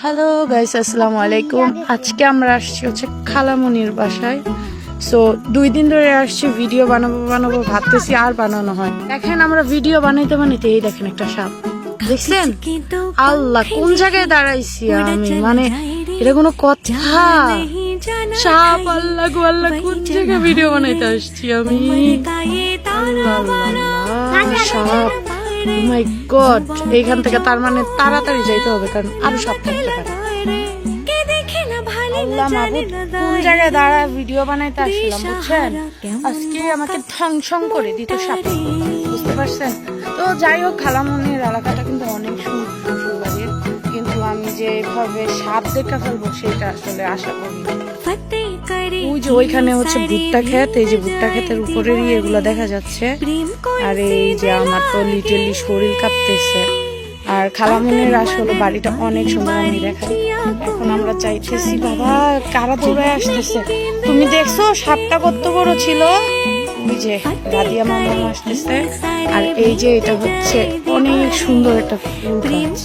Hello guys আসসালামু আলাইকুম আজকে আমরা আসছি হচ্ছে খালামনির বাসায় সো দুই দিন ধরে আসছি ভিডিও বানাবো বানাবো ভাবতেছি আর বানানো হয় দেখেন আমরা ভিডিও বানাইতে বানাইতে এই দেখেন একটা সাপ। দেখছেন? আল্লাহ, কোন জায়গায় দাঁড়াইছি আমি? মানে এটা কোনো কথা। সাপ, আল্লাহ গো, আল্লাহ, কোন জায়গায় ভিডিও বানাইতে আসছি আমি? সাপ। মাই গড এইখান থেকে তার মানে তাড়াতাড়ি যাইতে হবে, কারণ আরও দাঁড়া ভিডিও বানাইতে আজকে আমাকে করে বুঝতে পারছেন? তো যাই হোক কিন্তু অনেক সুন্দর, কিন্তু আমি যে এভাবে সাপ দেখা ফেলব, সেটা আসলে আশা করি ওই যে ওইখানে হচ্ছে ভুট্টা ক্ষেত এই যে ভুট্টা ক্ষেতের উপরেরই এগুলো দেখা যাচ্ছে। আর এই যে আমার তো লিটেলি শরীর কাঁপতেছে। আর খালামনির আসলে বাড়িটা অনেক সুন্দর আমি দেখাই। এখন আমরা চাইতেছি বাবা কারা দৌড়ে আসতেছে? তুমি দেখছ সাপটা কত বড় ছিল? ওই যে রাদিয়া মামা আসতেছে। আর এই যে এটা হচ্ছে অনেক সুন্দর একটা ফুল গাছ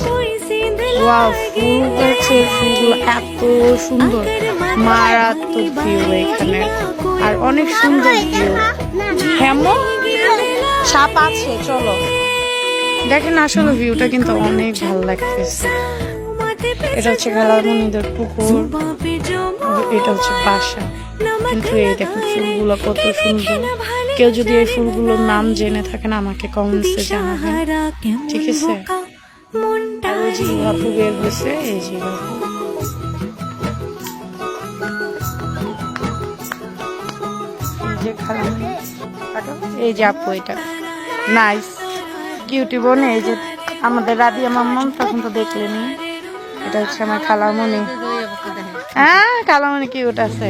ওয়াও ফুল গাছের ফুলগুলো এত সুন্দর। মারাত্মক ভিউ এখানে। আর অনেক সুন্দর ভিউ হেমন সাপ আছে, চলো। দেখেন আসলে ভিউটা কিন্তু অনেক ভালো লাগতেছে। এটা হচ্ছে গালামনিদের পুকুর। এটা হচ্ছে বাসা। কিন্তু এই দেখুন ফুলগুলো কত সুন্দর। কেউ যদি এই ফুলগুলোর নাম জেনে থাকেন, আমাকে কমেন্টসে জানাবেন। ঠিক আছে? বাপু বের হয়েছে এই যে বাপু যে খালামনি এই যে আপু এটা। নাইস কিউটি বোন এই যে আমাদের রাদিয়া মাম্মাম তখন তো দেখলেনি। এটা হচ্ছে আমার খালামনি হ্যাঁ খালামনি কিউট আছে।